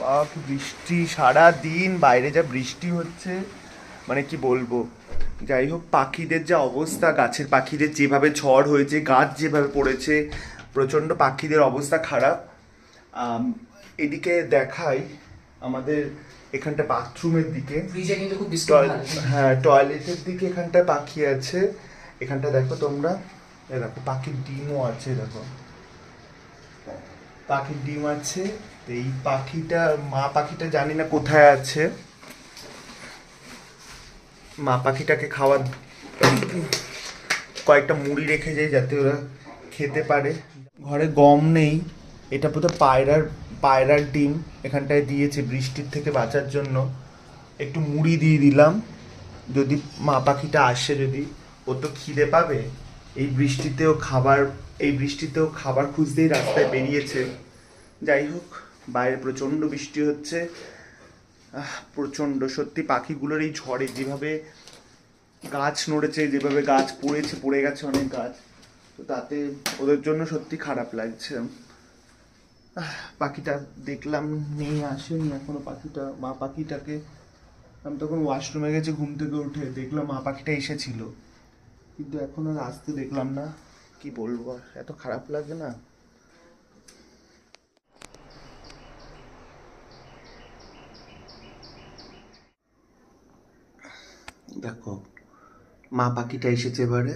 বাবা কি বৃষ্টি সারা দিন বাইরে যা বৃষ্টি হচ্ছে মানে কি বলব? যাই হোক পাখিদের যা অবস্থা গাছের পাখিদের যেভাবে ঝড় হয়েছে গাছ যেভাবে পড়েছে প্রচণ্ড পাখিদের অবস্থা খারাপ। এদিকে দেখাই আমাদের এখানটা বাথরুমের দিকে। হ্যাঁ টয়লেটের দিকে এখানটা পাখি আছে। এখানটা দেখো তোমরা। দেখো পাখির ডিমও আছে দেখো। পাখির ডিম আছে এই পাখিটা, মা পাখিটা জানি না কোথায় আছে। মা পাখিটাকে খাওয়ার কয়েকটা মুড়ি রেখে যাই যাতে ওরা খেতে পারে। ঘরে গম নেই, এটা বোধহয় পায়রার পায়রার ডিম এখানটায় দিয়েছে বৃষ্টির থেকে বাঁচার জন্য। একটু মুড়ি দিয়ে দিলাম, যদি মা পাখিটা আসে যদি, ও তো খিদে পাবে। এই বৃষ্টিতেও খাবার, এই বৃষ্টিতেও খাবার খুঁজতেই রাস্তায় বেরিয়েছে। যাই হোক, বাইরে প্রচণ্ড বৃষ্টি হচ্ছে। প্রচণ্ড, সত্যি পাখিগুলোর এই ঝড়ে যেভাবে গাছ নড়েছে, যেভাবে গাছ পড়েছে, পড়ে গেছে অনেক গাছ, তো তাতে ওদের জন্য সত্যি খারাপ লাগছে। পাখিটা দেখলাম, নেই, আসেনি এখনও পাখিটা। মা পাখিটাকে, আমি তখন ওয়াশরুমে গেছি, ঘুম থেকে উঠে দেখলাম মা পাখিটা এসেছিল। কিন্তু এখন আর আসতে দেখলাম না। কি বলব? এত খারাপ লাগে না। দেখো, মা পাখিটা এসেছে এবারে।